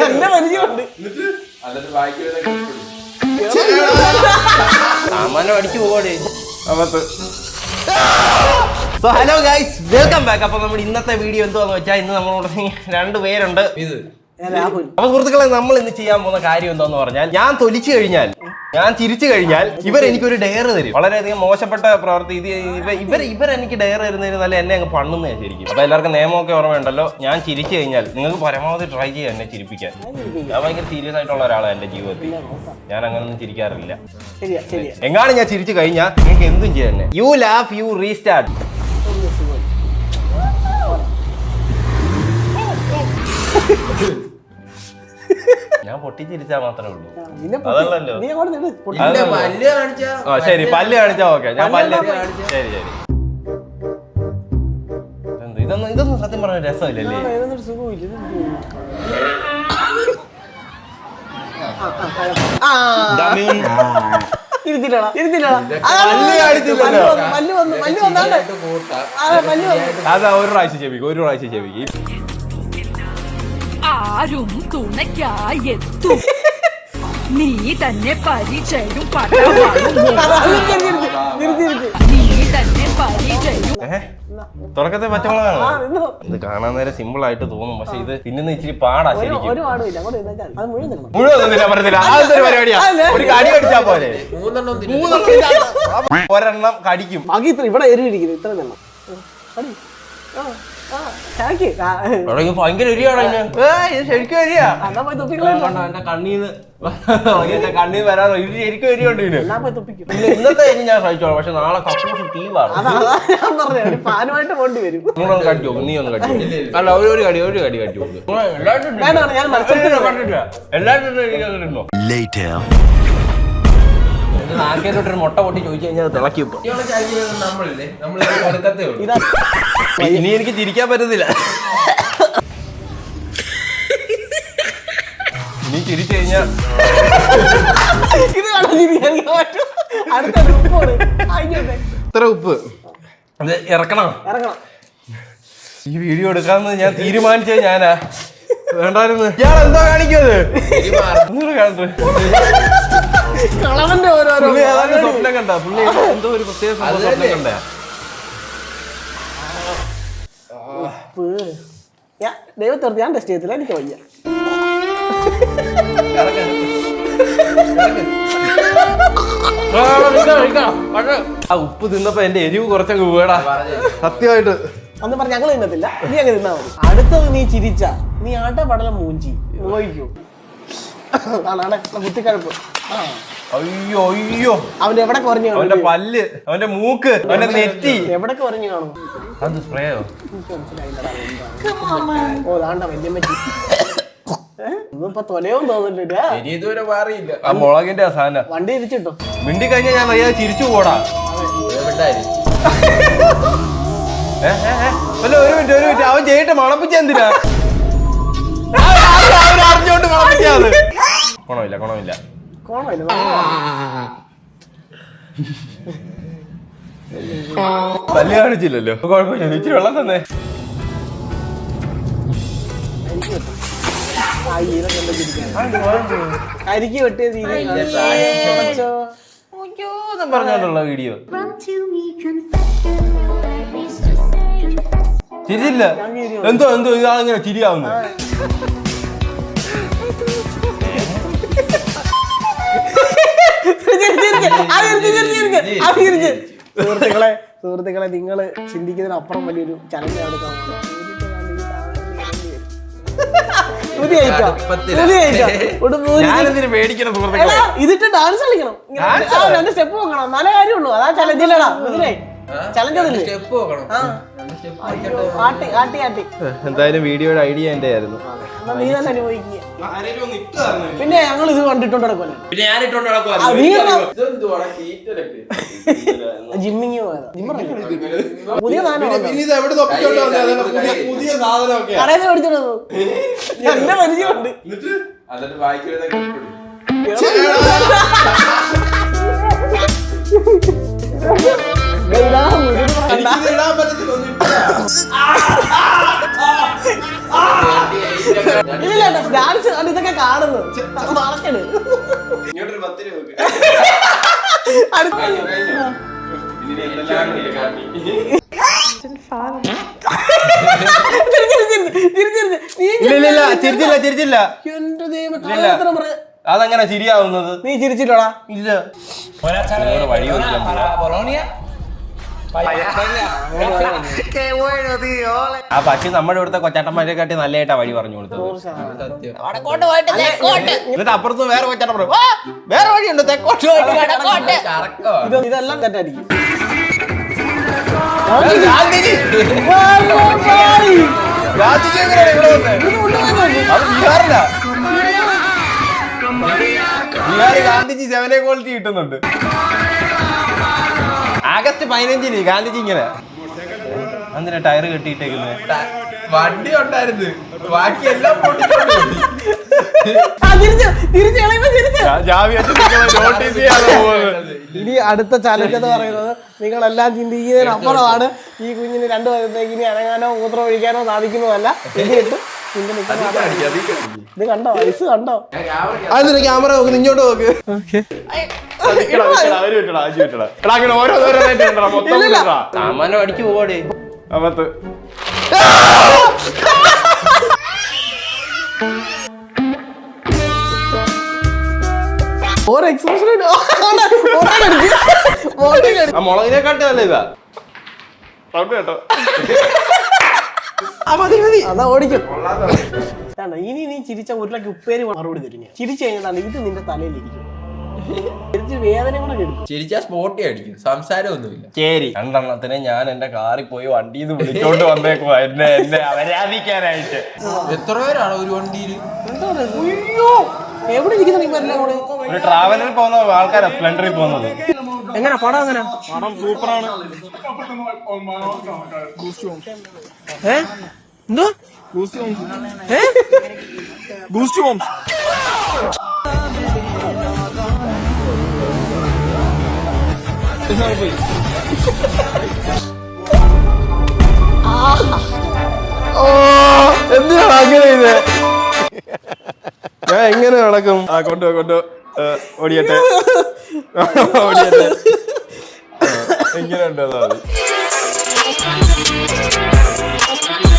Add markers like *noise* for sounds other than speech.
എന്നെ പരിചയമുണ്ട് എന്നിട്ട്? ബാക്കിയുള്ളതൊക്കെ സാമാനം അടിച്ചു പോകണേ so hello guys welcome back അപ്പൊ നമ്മുടെ ഇന്നത്തെ വീഡിയോ എന്തുവാന്ന് വെച്ചാൽ ഇന്ന് നമ്മളോട് രണ്ട് പേരുണ്ട്. അപ്പൊ സുഹൃത്തുക്കളെ നമ്മൾ ഇന്ന് ചെയ്യാൻ പോകുന്ന കാര്യം എന്താന്ന് പറഞ്ഞാൽ ഞാൻ തൊലിച്ചു കഴിഞ്ഞാൽ ഞാൻ ചിരിച്ചു കഴിഞ്ഞാൽ ഇവർ എനിക്കൊരു ഡെയർ തരും. വളരെയധികം മോശപ്പെട്ട പ്രവർത്തി. ഇത് ഇവ ഇവർ ഇവർ എനിക്ക് ഡെയർ തരുന്നതിന് നല്ല എന്നെ അങ്ങ് പണ്ണുന്നേ ശരിക്കും. അപ്പൊ എല്ലാവർക്കും നിയമമൊക്കെ ഓർമ്മയുണ്ടല്ലോ. ഞാൻ ചിരിച്ചു കഴിഞ്ഞാൽ നിങ്ങൾക്ക് പരമാവധി ട്രൈ ചെയ്യാം എന്നെ ചിരിപ്പിക്കാൻ. ഞാൻ ഭയങ്കര സീരിയസ് ആയിട്ടുള്ള ഒരാളാണ് എന്റെ ജീവിതത്തിൽ. ഞാൻ അങ്ങനൊന്നും ചിരിക്കാറില്ല. എങ്ങാണ് ഞാൻ ചിരിച്ചു കഴിഞ്ഞാൽ നിങ്ങൾക്ക് എന്തും ചെയ്യാൻ യു ലാഫ് യു റീസ്റ്റാർട്ട്. ഞാൻ ചിരിച്ചാ മാത്രമേ ഉള്ളൂ. അതല്ലല്ലോ. ആ ശരി പല്ല് കാണിച്ചാ ഓക്കെ. ഞാൻ പല്ല് ശരി ശരി? ഇതൊന്നും ഇതൊന്നും സത്യം പറഞ്ഞ രസമില്ലല്ലേ. അതാ ഒരു പ്രാവശ്യം ചെവിക്ക് ഒരു പ്രാവശ്യം ചെവിക്ക് ആരും തുണയ്ക്കായി എത്തും. *laughs* നീ തന്നെ പരിചയം. നീ തന്നെ തുടക്കത്തെ പച്ചവളമാണ്. ഇത് കാണാൻ നേരം സിമ്പിൾ ആയിട്ട് തോന്നും. പക്ഷെ ഇത് പിന്നെ ഇച്ചിരി പാടാ ശരിക്കും. മുഴുവൻ പറയത്തില്ല അതൊരു പരിപാടിയാ? ഒരു കടി കടിച്ചാ പോലെ ഒരെണ്ണം കടിക്കും. ഇവിടെ എരിയിരിക്കുന്നു ഇത്ര ഭയങ്കര എരിയാണോ ശരിക്കും എരിയാ. കണ്ണീന്ന്. കണ്ണീന്ന് വരാറോ ഇത് ശരിക്കും എരിയുണ്ട് ഇന്നത്തെ എരി ഞാൻ സഹിച്ചോളാം പക്ഷെ നാളെ കക്കൂസ് തീവാണ് ഫാനുമായിട്ട് പോണ്ടി വരും. നിങ്ങളൊന്ന് കടിച്ചു നോക്കും നീ ഒന്ന് കടിച്ചു അല്ല ഒരു ഒരു കടി ഒരു കടി കടിച്ചു എല്ലാവരും എല്ലാവരും നാക്കേലോട്ടൊരു മുട്ട പൊട്ടി ചോദിച്ചു കഴിഞ്ഞാൽ തിളക്കി ഇപ്പൊ. നമ്മളില്ലേ? കൊടുക്കത്തേ ഉള്ളൂ. ഇനി എനിക്ക് തിരിക്കാൻ പറ്റത്തില്ല. നീ ചിരിച്ചു കഴിഞ്ഞാൽ ഇത് കണ്ടോ ചിരിക്കാൻ പറ്റും അടുത്ത ഇത്ര ഉപ്പ്. ഇറക്കണോ ഇറക്കണം. ഇറങ്ങണം. ഈ വീഡിയോ എടുക്കാന്ന് ഞാൻ തീരുമാനിച്ചേ ഞാനാ. വേണ്ടായിരുന്നു. ഞാൻ എന്താ കാണിക്കുന്നത്. കളവന്റെ ഓരോരോ സ്വപ്നം കണ്ട. പുള്ളി എന്തോ ഒരു പ്രത്യേക സംഭവം സ്വപ്നം കണ്ട? ഉപ്പ്. ഞാൻ ദൈവത്തോർത്ത് ഞാൻ ടെസ്റ്റ് ചെയ്തില്ല എനിക്ക് വയ്യ. ആ ഉപ്പ് തിന്നപ്പോ എന്റെ എരിവ് കുറച്ചങ്ങ് വീടാ സത്യമായിട്ട്. അന്ന് പറഞ്ഞ ഞങ്ങൾ തിന്നത്തില്ല നീ അങ്ങ് തിന്നാ മതി. അടുത്തത് നീ ചിരിച്ച. നീ ആട്ട പടലം മൂഞ്ചി. നോയിക്കോ ആണാണ് കുത്തിക്കഴപ്പ് ആ. അയ്യോ അയ്യോ. അവന്റെ എവിടെ കുറഞ്ഞു അവന്റെ പല്ല് അവന്റെ മൂക്ക് അവന്റെ നെറ്റി. എവിടെ കുറഞ്ഞു കാണും? അത് സ്പ്രേയോ. ഓ ദാണ്ട തോന്നില്ല ഇതുവരെ മാറിയില്ല ആ മുളകിന്റെ അസാന സാധനം. വണ്ടി ഇരിച്ചിട്ടോ മിണ്ടി കഴിഞ്ഞാൽ ഞാൻ അറിയാതെ ചിരിച്ചു പോടാ. ഒരു മിനിറ്റ് ഒരു മിനിറ്റ്. അവൻ ചെയ്തിട്ട് മണപ്പിച്ച എന്തിനാ അറിഞ്ഞോണ്ട് ഗുണമില്ല ഗുണമില്ല കോണമില്ല. പല്ല് കാണിച്ചില്ലല്ലോ. കുഴപ്പമില്ല ഇച്ചിരി വെള്ളം തന്നെ. അരിക്ക് വെട്ടിയ തീരെ പറഞ്ഞോണ്ടുള്ള വീഡിയോ. ചിരിച്ചില്ല എന്തോ എന്തോ ഇതാളിങ്ങനെ ചിരിയാവുന്നു സുഹൃത്തുക്കളെ സുഹൃത്തുക്കളെ നിങ്ങൾ ചിന്തിക്കുന്നതിനപ്പുറം വലിയൊരു ചലഞ്ച് ഇതിട്ട് ഡാൻസ് കളിക്കണം. രണ്ട് സ്റ്റെപ്പ് നോക്കണം നല്ല കാര്യമുള്ളൂ. അതാ ചലഞ്ച് ഇല്ലടാ ചലഞ്ച് അതില്ലേ സ്റ്റെപ്പ് നോക്കണം ആ. അയ്യോ, ആട്ടി ആട്ടി ആട്ടി. എന്തായാലും വീഡിയോയുടെ ഐഡിയ എന്റെ ആയിരുന്നു നീ തന്നെ അനുഭവിക്കുക പിന്നെ ഞങ്ങൾ ഇത് കണ്ടിട്ടുണ്ട് ജിമ്മിങ് പുതിയ കടയിൽ മേടിച്ചോണ്ട് വന്നു. പരിചയമുണ്ട്. ഇല്ല എന്റെ ഇല്ല. കള്ളത്തരം പറ- അതെങ്ങനെ ശരിയാവുന്നത് നീ ചിരിച്ചിട്ടോടാ ഇല്ല. വഴി. ആ പക്ഷി നമ്മുടെ ഇവിടുത്തെ കൊച്ചാട്ടന്മാരെ കാട്ടി നല്ലതായിട്ടാ വഴി പറഞ്ഞു കൊടുത്തത്. സത്യം. എന്നിട്ട് അപ്പുറത്ത് വേറെ കൊച്ചാട്ടം പറഞ്ഞു "ആ, വേറെ വഴിയുണ്ട് തെക്കോട്ട് ഇതെല്ലാം തെറ്റായിരിക്കും ഗാന്ധിജി. ഗാന്ധിജി. എങ്ങനെയാണ് ഇവിടെ വന്നത് അത് ബീഹാറിലാ. ബീഹാർ ഗാന്ധിജി സെവനെ ക്വാളിറ്റി കിട്ടുന്നുണ്ട്. ആഗസ്റ്റ് പതിനഞ്ചിന് ഗാന്ധിജി ഇങ്ങനെ. അന്നിനെ ടയർ കെട്ടിയിട്ടേക്കുന്നത് ത- വണ്ടി ഉണ്ടായിരുന്നു. ബാക്കി എല്ലാം *laughs* ഇനി അടുത്ത ചലഞ്ച് എന്ന് പറയുന്നത് നിങ്ങളെല്ലാം ചിന്തിക്കുന്നതിന് അപ്പുറമാണ് ഈ കുഞ്ഞിന് രണ്ടു വയസ്സത്തേക്ക് ഇനി അനങ്ങാനോ മൂത്രം ഒഴിക്കാനോ സാധിക്കുന്നതല്ല. ഇത് കണ്ടോ? വയസ്സ് കണ്ടോ? അതിന് ക്യാമറ നോക്ക് ഇങ്ങോട്ട് നോക്ക്. സാമാനം അടിച്ചു പോവാടേ. ഇതാ? സൗണ്ട് കേട്ടോ. അതാ ഓടിക്കും. വേണ്ട, ഇനി നീ ചിരിച്ച ഉരുളക്ക് ഉപ്പേരി മറുപടി തരും ഞാൻ ചിരിച്ചു കഴിഞ്ഞാൽ ഇത് നിന്റെ തലയിലിരിക്കും. ചിരിച്ച് സ്പോട്ടി അടിക്കും സംസാരമൊന്നുമില്ല. ശരി. രണ്ടെണ്ണത്തിനെ ഞാൻ എന്റെ കാറിൽ പോയി വണ്ടിയിൽ നിന്ന് വിളിച്ചോണ്ട് വന്നേക്കുവാ. എന്നെ എന്നെ അവരാധിക്കാനായിട്ട്. എത്ര പേരാണ് ഒരു വണ്ടിയിൽ എവിടെ ഒരു ട്രാവലറിൽ പോകുന്ന ആൾക്കാരെ സ്പ്ലെൻഡറിൽ പോകുന്നത്. എങ്ങനെ? പടം എങ്ങനെ? പടം സൂപ്പറാണ്. ഏ? എന്തോ? ഏ? ഗൂസ്റ്റ് ബോംസ് എന്തിനാണ് അങ്ങനെ ഇത് ഞാൻ എങ്ങനെ നടക്കും ആ കൊണ്ടു കൊണ്ടു ഓടിയട്ടെ ഓടിയട്ടെ എങ്ങനെ ഉണ്ടോ